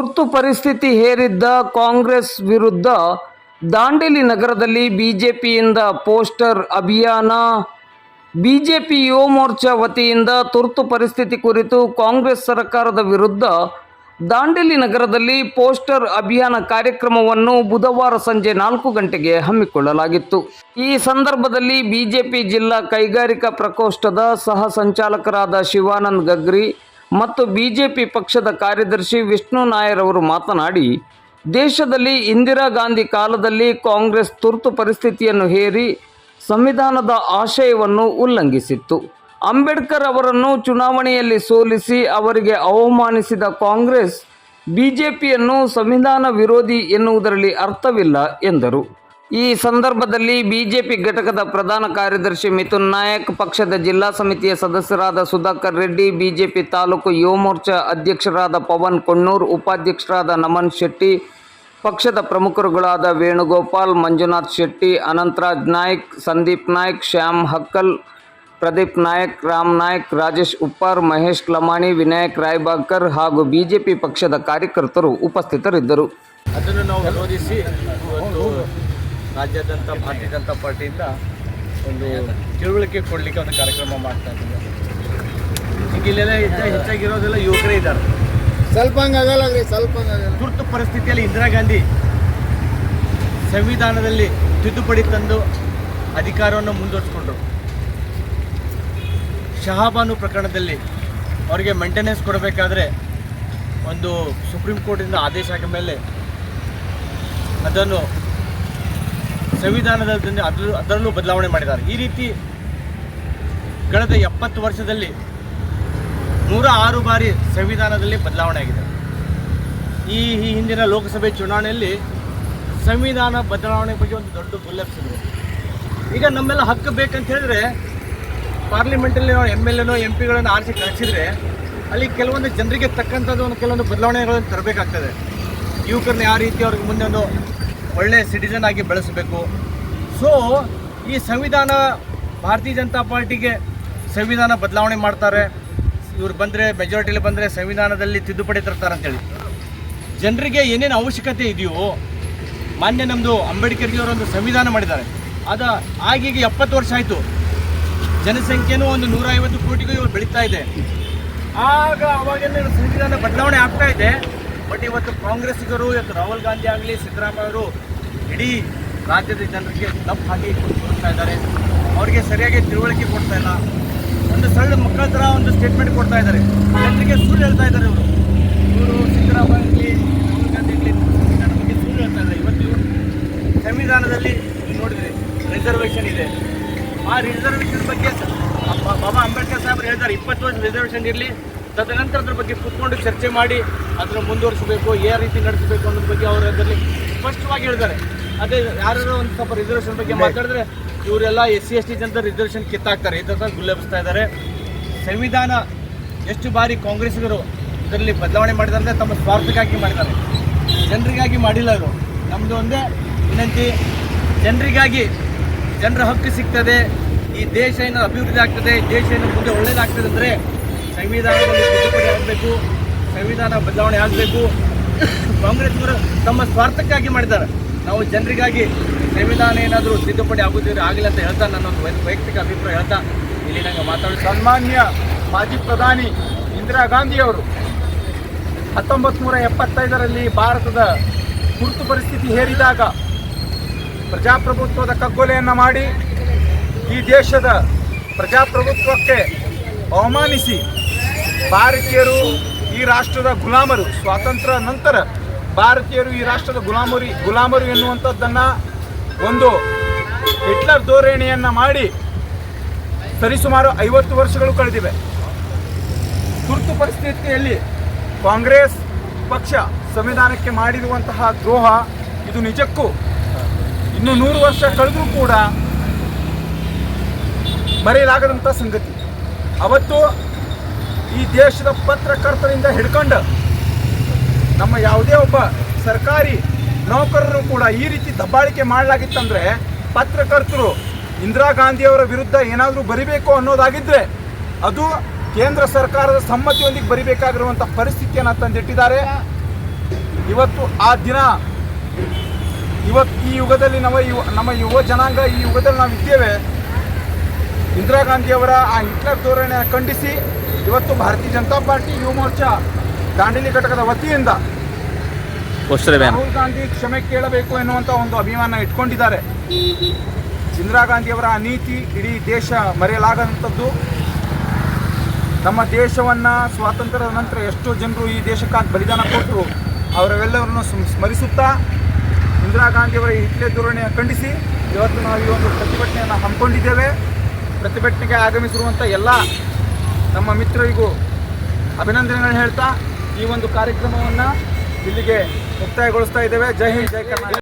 ತುರ್ತು ಪರಿಸ್ಥಿತಿ ಹೇರಿದ್ದ ಕಾಂಗ್ರೆಸ್ ವಿರುದ್ಧ ದಾಂಡೇಲಿ ನಗರದಲ್ಲಿ ಬಿಜೆಪಿಯಿಂದ ಪೋಸ್ಟರ್ ಅಭಿಯಾನ. ಬಿಜೆಪಿ ಯುವ ಮೋರ್ಚಾ ವತಿಯಿಂದ ತುರ್ತು ಪರಿಸ್ಥಿತಿ ಕುರಿತು ಕಾಂಗ್ರೆಸ್ ಸರ್ಕಾರದ ವಿರುದ್ಧ ದಾಂಡೇಲಿ ನಗರದಲ್ಲಿ ಪೋಸ್ಟರ್ ಅಭಿಯಾನ ಕಾರ್ಯಕ್ರಮವನ್ನು ಬುಧವಾರ ಸಂಜೆ ನಾಲ್ಕು ಗಂಟೆಗೆ ಹಮ್ಮಿಕೊಳ್ಳಲಾಗಿತ್ತು. ಈ ಸಂದರ್ಭದಲ್ಲಿ ಬಿಜೆಪಿ ಜಿಲ್ಲಾ ಕೈಗಾರಿಕಾ ಪ್ರಕೋಷ್ಠದ ಸಹ ಸಂಚಾಲಕರಾದ ಶಿವಾನಂದ್ ಗಗ್ರಿ ಮತ್ತು ಬಿಜೆಪಿ ಪಕ್ಷದ ಕಾರ್ಯದರ್ಶಿ ವಿಷ್ಣು ನಾಯರ್ ಅವರು ಮಾತನಾಡಿ, ದೇಶದಲ್ಲಿ ಇಂದಿರಾ ಗಾಂಧಿ ಕಾಲದಲ್ಲಿ ಕಾಂಗ್ರೆಸ್ ತುರ್ತು ಪರಿಸ್ಥಿತಿಯನ್ನು ಹೇರಿ ಸಂವಿಧಾನದ ಆಶಯವನ್ನು ಉಲ್ಲಂಘಿಸಿತ್ತು. ಅಂಬೇಡ್ಕರ್ ಅವರನ್ನು ಚುನಾವಣೆಯಲ್ಲಿ ಸೋಲಿಸಿ ಅವರಿಗೆ ಅವಮಾನಿಸಿದ ಕಾಂಗ್ರೆಸ್, ಬಿಜೆಪಿಯನ್ನು ಸಂವಿಧಾನ ವಿರೋಧಿ ಎನ್ನುವುದರಲ್ಲಿ ಅರ್ಥವಿಲ್ಲ ಎಂದರು. ಈ ಸಂದರ್ಭದಲ್ಲಿ ಬಿಜೆಪಿ ಘಟಕದ ಪ್ರಧಾನ ಕಾರ್ಯದರ್ಶಿ ಮಿಥುನ್ ನಾಯಕ್, ಪಕ್ಷದ ಜಿಲ್ಲಾ ಸಮಿತಿಯ ಸದಸ್ಯರಾದ ಸುಧಾಕರ್ ರೆಡ್ಡಿ, ಬಿಜೆಪಿ ತಾಲೂಕು ಯುವ ಮೋರ್ಚಾ ಅಧ್ಯಕ್ಷರಾದ ಪವನ್ ಕೊಣ್ಣೂರ್, ಉಪಾಧ್ಯಕ್ಷರಾದ ನಮನ್ ಶೆಟ್ಟಿ, ಪಕ್ಷದ ಪ್ರಮುಖರುಗಳಾದ ವೇಣುಗೋಪಾಲ್, ಮಂಜುನಾಥ್ ಶೆಟ್ಟಿ, ಅನಂತರಾಜ್ ನಾಯ್ಕ್, ಸಂದೀಪ್ ನಾಯ್ಕ್, ಶ್ಯಾಮ್ ಹಕ್ಕಲ್, ಪ್ರದೀಪ್ ನಾಯಕ್, ರಾಮ್ ನಾಯಕ್, ರಾಜೇಶ್ ಉಪ್ಪಾರ್, ಮಹೇಶ್ ಲಮಾಣಿ, ವಿನಾಯಕ್ ರಾಯ್ಬಾಕರ್ ಹಾಗೂ ಬಿಜೆಪಿ ಪಕ್ಷದ ಕಾರ್ಯಕರ್ತರು ಉಪಸ್ಥಿತರಿದ್ದರು. ಅದನ್ನು ನಾವು ರಾಜ್ಯಾದ್ಯಂತ ಭಾರತೀಯ ಜನತಾ ಪಾರ್ಟಿಯಿಂದ ಒಂದು ತಿಳುವಳಿಕೆ ಕೊಡಲಿಕ್ಕೆ ಒಂದು ಕಾರ್ಯಕ್ರಮ ಮಾಡ್ತಾ ಇದ್ದೀವಿ ಈಗ ಇಲ್ಲೆಲ್ಲ ಹೆಚ್ಚ ಹೆಚ್ಚಾಗಿರೋದೆಲ್ಲ ಯುವಕರೇ ಇದ್ದಾರೆ. ಸ್ವಲ್ಪ ಹಂಗಾಗಲ್ಲ ರೀ ಸ್ವಲ್ಪ ಹಂಗಾಗಲ್ಲ ತುರ್ತು ಪರಿಸ್ಥಿತಿಯಲ್ಲಿ ಇಂದಿರಾ ಗಾಂಧಿ ಸಂವಿಧಾನದಲ್ಲಿ ತಿದ್ದುಪಡಿ ತಂದು ಅಧಿಕಾರವನ್ನು ಮುಂದುವರಿಸ್ಕೊಂಡ್ರು. ಶಹಾಬಾನು ಪ್ರಕರಣದಲ್ಲಿ ಅವರಿಗೆ ಮೇಂಟೆನೆನ್ಸ್ ಕೊಡಬೇಕಾದ್ರೆ ಒಂದು ಸುಪ್ರೀಂ ಕೋರ್ಟಿಂದ ಆದೇಶ ಆದ ಮೇಲೆ ಅದನ್ನು ಸಂವಿಧಾನದಲ್ಲಿ ಅದರಲ್ಲೂ ಬದಲಾವಣೆ ಮಾಡಿದ್ದಾರೆ. ಈ ರೀತಿ ಕಳೆದ ಎಪ್ಪತ್ತು ವರ್ಷದಲ್ಲಿ ನೂರ ಆರು ಬಾರಿ ಸಂವಿಧಾನದಲ್ಲಿ ಬದಲಾವಣೆ ಆಗಿದೆ. ಈ ಹಿಂದಿನ ಲೋಕಸಭೆ ಚುನಾವಣೆಯಲ್ಲಿ ಸಂವಿಧಾನ ಬದಲಾವಣೆ ಬಗ್ಗೆ ಒಂದು ದೊಡ್ಡ ಗುಲ್ಲೆಬ್ಸಿದ್ರು ಈಗ ನಮ್ಮೆಲ್ಲ ಹಕ್ಕು ಬೇಕಂತ ಹೇಳಿದ್ರೆ ಪಾರ್ಲಿಮೆಂಟಲ್ಲಿ ನಾವು ಎಂ ಎಲ್ ಎನೋ, ಎಂ ಪಿಗಳನ್ನು ಆರಿಸಿ ಕಳಿಸಿದ್ರೆ ಅಲ್ಲಿ ಕೆಲವೊಂದು ಜನರಿಗೆ ತಕ್ಕಂಥದ್ದು ಒಂದು ಕೆಲವೊಂದು ಬದಲಾವಣೆಗಳನ್ನು ತರಬೇಕಾಗ್ತದೆ. ಯುವಕರನ್ನ ಯಾವ ರೀತಿ ಅವ್ರಿಗೆ ಮುಂದೆ ಒಂದು ಒಳ್ಳೆ ಸಿಟಿಸನ್ ಆಗಿ ಬೆಳೆಸಬೇಕು. ಸೊ ಈ ಸಂವಿಧಾನ, ಭಾರತೀಯ ಜನತಾ ಪಾರ್ಟಿಗೆ ಸಂವಿಧಾನ ಬದಲಾವಣೆ ಮಾಡ್ತಾರೆ. ಇವ್ರು ಬಂದರೆ ಮೆಜಾರಿಟಿಲಿ ಬಂದರೆ ಸಂವಿಧಾನದಲ್ಲಿ ತಿದ್ದುಪಡಿ ತರ್ತಾರೆ ಅಂತೇಳಿ. ಜನರಿಗೆ ಏನೇನು ಅವಶ್ಯಕತೆ ಇದೆಯೋ, ಮಾನ್ಯ ನಮ್ಮದು ಅಂಬೇಡ್ಕರ್ಜಿಯವರೊಂದು ಸಂವಿಧಾನ ಮಾಡಿದ್ದಾರೆ. ಅದು ಆಗೀಗ ಎಪ್ಪತ್ತು ವರ್ಷ ಆಯಿತು. ಜನಸಂಖ್ಯೆನೂ ಒಂದು ನೂರ ಐವತ್ತು ಕೋಟಿಗೂ ಇವರು ಬೆಳೀತಾ ಇದೆ. ಆಗ ಅವಾಗೆಲ್ಲ ಸಂವಿಧಾನ ಬದಲಾವಣೆ ಆಗ್ತಾ ಇದೆ. ಬಟ್ ಇವತ್ತು ಕಾಂಗ್ರೆಸ್ಸಿಗರು, ಇವತ್ತು ರಾಹುಲ್ ಗಾಂಧಿ ಆಗಲಿ, ಸಿದ್ದರಾಮಯ್ಯ ಅವರು ಇಡೀ ರಾಜ್ಯದ ಜನರಿಗೆ ತಪ್ಪು ಹಾಕಿ ಕೊಡ್ತಾ ಇದ್ದಾರೆ. ಅವರಿಗೆ ಸರಿಯಾಗಿ ತಿಳುವಳಿಕೆ ಕೊಡ್ತಾ ಇಲ್ಲ. ಒಂದು ಸಣ್ಣ ಮಕ್ಕಳ ಥರ ಒಂದು ಸ್ಟೇಟ್ಮೆಂಟ್ ಕೊಡ್ತಾ ಇದ್ದಾರೆ. ಜನರಿಗೆ ಸುಳ್ಳು ಹೇಳ್ತಾ ಇದ್ದಾರೆ ಇವರು. ಇವರು ಸಿದ್ದರಾಮಯ್ಯ ಆಗಲಿ, ರಾಹುಲ್ ಗಾಂಧಿ ಆಗಲಿ ಬಗ್ಗೆ ಸುಳ್ಳು ಹೇಳ್ತಾ ಇದ್ದಾರೆ. ಇವತ್ತು ಸಂವಿಧಾನದಲ್ಲಿ ನೋಡಿದರೆ ರಿಸರ್ವೇಷನ್ ಇದೆ. ಆ ರಿಸರ್ವೇಷನ್ ಬಗ್ಗೆ ಬಾಬಾ ಅಂಬೇಡ್ಕರ್ ಸಾಹೇಬರು ಹೇಳ್ತಾರೆ, ಇಪ್ಪತ್ತು ವರ್ಷ ರಿಸರ್ವೇಷನ್ ಇರಲಿ ತದನಂತರ ಅದ್ರ ಬಗ್ಗೆ ಕೂತ್ಕೊಂಡು ಚರ್ಚೆ ಮಾಡಿ ಅದನ್ನು ಮುಂದುವರಿಸಬೇಕು ಯಾವ ರೀತಿ ನಡೆಸಬೇಕು ಅನ್ನೋದ್ರ ಬಗ್ಗೆ ಅವರು ಅದರಲ್ಲಿ ಸ್ಪಷ್ಟವಾಗಿ ಹೇಳಿದ್ದಾರೆ. ಅದೇ ಯಾರು ಒಂದು ಸ್ವಲ್ಪ ರಿಸರ್ವೇಷನ್ ಬಗ್ಗೆ ಮಾತಾಡಿದ್ರೆ ಇವರೆಲ್ಲ ಎಸ್ ಸಿ ಎಸ್ ಟಿ ಜನತ ರಿಸರ್ವೇಷನ್ ಕಿತ್ತಾಕ್ತಾರೆ. ಈ ಥರ ಗುಲ್ಲೆಬ್ಸ್ತಾ ಇದ್ದಾರೆ. ಸಂವಿಧಾನ ಎಷ್ಟು ಬಾರಿ ಕಾಂಗ್ರೆಸ್ಗರು ಇದರಲ್ಲಿ ಬದಲಾವಣೆ ಮಾಡಿದ್ದಾರೆ ಅಂದರೆ ತಮ್ಮ ಸ್ವಾರ್ಥಕ್ಕಾಗಿ ಮಾಡಿದ್ದಾರೆ. ಜನರಿಗಾಗಿ ಮಾಡಿಲ್ಲ ಅವರು ನಮ್ಮದು ಒಂದೇ ವಿನಂತಿ ಜನರಿಗಾಗಿ ಜನರ ಹಕ್ಕು ಸಿಗ್ತದೆ. ಈ ದೇಶ ಏನೋ ಅಭಿವೃದ್ಧಿ ಆಗ್ತದೆ ದೇಶ ಏನೋ ಮುಂದೆ ಒಳ್ಳೇದಾಗ್ತದೆ ಅಂದರೆ ಸಂವಿಧಾನದಲ್ಲಿ ತಿದ್ದುಪಡಿ ಆಗಬೇಕು ಸಂವಿಧಾನ ಬದಲಾವಣೆ ಆಗಬೇಕು. ಕಾಂಗ್ರೆಸ್ನವರು ತಮ್ಮ ಸ್ವಾರ್ಥಕ್ಕಾಗಿ ಮಾಡಿದ್ದಾರೆ. ನಾವು ಜನರಿಗಾಗಿ ಸಂವಿಧಾನ ಏನಾದರೂ ತಿದ್ದುಪಡಿ ಆಗುತ್ತಿದ್ರೆ ಆಗಿಲ್ಲ ಅಂತ ಹೇಳ್ತಾ ನನ್ನೊಂದು ವೈಯಕ್ತಿಕ ಅಭಿಪ್ರಾಯ ಹೇಳ್ತಾ ಇಲ್ಲಿ ನಂಗೆ ಮಾತಾಡಿ ಸನ್ಮಾನ್ಯ ಮಾಜಿ ಪ್ರಧಾನಿ ಇಂದಿರಾ ಗಾಂಧಿಯವರು ಹತ್ತೊಂಬತ್ತು ನೂರ ಎಪ್ಪತ್ತೈದರಲ್ಲಿ ಭಾರತದ ತುರ್ತು ಪರಿಸ್ಥಿತಿ ಹೇರಿದಾಗ ಪ್ರಜಾಪ್ರಭುತ್ವದ ಕಗ್ಗೊಲೆಯನ್ನು ಮಾಡಿ ಈ ದೇಶದ ಪ್ರಜಾಪ್ರಭುತ್ವಕ್ಕೆ ಅವಮಾನಿಸಿ ಭಾರತೀಯರು ಈ ರಾಷ್ಟ್ರದ ಗುಲಾಮರು. ಸ್ವಾತಂತ್ರ್ಯ ನಂತರ ಭಾರತೀಯರು ಈ ರಾಷ್ಟ್ರದ ಗುಲಾಮರಿ, ಗುಲಾಮರು ಎನ್ನುವಂಥದ್ದನ್ನ ಒಂದು ಹಿಟ್ಲರ್ ಧೋರಣೆಯನ್ನು ಮಾಡಿ ಸರಿಸುಮಾರು ಐವತ್ತು ವರ್ಷಗಳು ಕಳೆದಿವೆ. ತುರ್ತು ಪರಿಸ್ಥಿತಿಯಲ್ಲಿ ಕಾಂಗ್ರೆಸ್ ಪಕ್ಷ ಸಂವಿಧಾನಕ್ಕೆ ಮಾಡಿರುವಂತಹ ದ್ರೋಹ ಇದು ನಿಜಕ್ಕೂ ಇನ್ನು ನೂರು ವರ್ಷ ಕಳೆದರೂ ಕೂಡ ಮರೆಯಲಾಗದಂಥ ಸಂಗತಿ. ಅವತ್ತು ಈ ದೇಶದ ಪತ್ರಕರ್ತರಿಂದ ಹಿಡ್ಕೊಂಡು ನಮ್ಮ ಯಾವುದೇ ಒಬ್ಬ ಸರ್ಕಾರಿ ನೌಕರರು ಕೂಡ ಈ ರೀತಿ ದಬ್ಬಾಳಿಕೆ ಮಾಡಲಾಗಿತ್ತಂದ್ರೆ ಪತ್ರಕರ್ತರು ಇಂದಿರಾ ಗಾಂಧಿಯವರ ವಿರುದ್ಧ ಏನಾದರೂ ಬರಿಬೇಕು ಅನ್ನೋದಾಗಿದ್ದರೆ ಅದು ಕೇಂದ್ರ ಸರ್ಕಾರದ ಸಮ್ಮತಿಯೊಂದಿಗೆ ಬರಿಬೇಕಾಗಿರುವಂಥ ಪರಿಸ್ಥಿತಿಯನ್ನು ತಂದಿಟ್ಟಿದ್ದಾರೆ. ಇವತ್ತು ಆ ದಿನ ಇವತ್ತು ಈ ಯುಗದಲ್ಲಿ ನಮ್ಮ ಯುವ ನಮ್ಮ ಯುವ ಜನಾಂಗ ಈ ಯುಗದಲ್ಲಿ ನಾವು ಇದ್ದೇವೆ ಇಂದಿರಾ ಗಾಂಧಿಯವರ ಆ ಹಿಟ್ಲರ್ ಧೋರಣೆ ಖಂಡಿಸಿ ಇವತ್ತು ಭಾರತೀಯ ಜನತಾ ಪಾರ್ಟಿ ಯುವ ಮೋರ್ಚಾ ದಾಂಡೇಲಿ ಘಟಕದ ವತಿಯಿಂದ ರಾಹುಲ್ ಗಾಂಧಿ ಕ್ಷಮೆ ಕೇಳಬೇಕು ಎನ್ನುವಂಥ ಒಂದು ಅಭಿಮಾನ ಇಟ್ಕೊಂಡಿದ್ದಾರೆ. ಇಂದಿರಾ ಗಾಂಧಿಯವರ ಆ ನೀತಿ ಇಡೀ ದೇಶ ಮರೆಯಲಾಗದಂಥದ್ದು. ನಮ್ಮ ದೇಶವನ್ನು ಸ್ವಾತಂತ್ರ್ಯದ ನಂತರ ಎಷ್ಟೋ ಜನರು ಈ ದೇಶಕ್ಕಾಗಿ ಬಲಿದಾನ ಕೊಟ್ಟರು. ಅವರೆಲ್ಲವರನ್ನು ಸ್ಮ- ಸ್ಮರಿಸುತ್ತಾ ಇಂದಿರಾ ಗಾಂಧಿಯವರ ಹಿಟ್ಲೆ ಧೋರಣೆಯ ಖಂಡಿಸಿ ಇವತ್ತು ನಾವು ಈ ಒಂದು ಪ್ರತಿಭಟನೆಯನ್ನು ಹಮ್ಮಿಕೊಂಡಿದ್ದೇವೆ. ಪ್ರತಿಭಟನೆಗೆ ಆಗಮಿಸಿರುವಂಥ ಎಲ್ಲ ನಮ್ಮ ಮಿತ್ರರಿಗೂ ಅಭಿನಂದನೆಗಳನ್ನು ಹೇಳ್ತಾ ಈ ಒಂದು ಕಾರ್ಯಕ್ರಮವನ್ನು ಇಲ್ಲಿಗೆ ಮುಕ್ತಾಯಗೊಳಿಸ್ತಾ ಇದ್ದೇವೆ. ಜೈ ಹಿಂದ್ ಜೈ ಕರ್ನಾಟಕ.